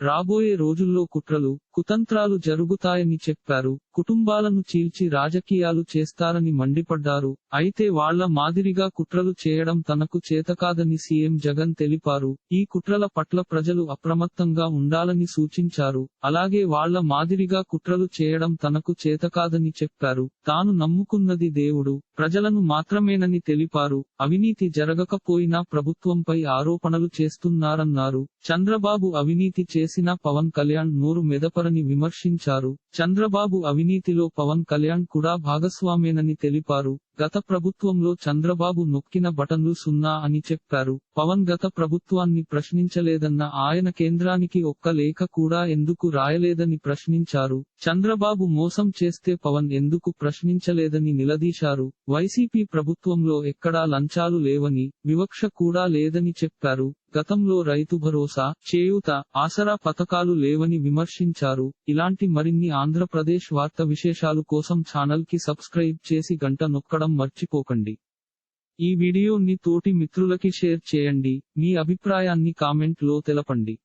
రాబోయే రోజుల్లో కుట్రలు కుతంత్రాలు జరుగుతాయని చెప్పారు. కుటుంబాలను చీల్చి రాజకీయాలు చేస్తారని మండిపడ్డారు. అయితే వాళ్ళ మాదిరిగా కుట్రలు చేయడం తనకు చేతకాదని సీఎం జగన్ తెలిపారు. ఈ కుట్రల పట్ల ప్రజలు అప్రమత్తంగా ఉండాలని సూచించారు. అలాగే వాళ్ళ మాదిరిగా కుట్రలు చేయడం తనకు చేతకాదని చెప్పారు. తాను నమ్ముకున్నది దేవుడు. ప్రజలను మాత్రమేనని తెలిపారు. అవినీతి జరగకపోయినా ప్రభుత్వంపై ఆరోపణలు చేస్తున్నారన్నారు. చంద్రబాబు అవినీతి చేసిన పవన్ కళ్యాణ్ నోరు మెదపరని విమర్శించారు. చంద్రబాబు అవినీతిలో పవన్ కళ్యాణ్ కూడా భాగస్వామేనని తెలిపారు. గత ప్రభుత్వంలో చంద్రబాబు నొక్కిన బటన్లు సున్నా అని చెప్పారు. పవన్ గత ప్రభుత్వాన్ని ప్రశ్నించలేదన్న ఆయన కేంద్రానికి ఒక్క లేఖ కూడా ఎందుకు రాయలేదని ప్రశ్నించారు. చంద్రబాబు మోసం చేస్తే పవన్ ఎందుకు ప్రశ్నించలేదని నిలదీశారు. వైసీపీ ప్రభుత్వంలో ఎక్కడా లంచాలు లేవని వివక్ష కూడా లేదని చెప్పారు. గతంలో రైతు భరోసా చేయూత ఆసరా పథకాలు లేవని విమర్శించారు. ఇలాంటి మరిన్ని ఆంధ్రప్రదేశ్ వార్త విశేషాలు కోసం ఛానల్కి సబ్స్క్రైబ్ చేసి గంట నొక్కడం మర్చిపోకండి. ఈ వీడియోని తోటి మిత్రులకి షేర్ చేయండి. మీ అభిప్రాయాన్ని కామెంట్లో తెలపండి.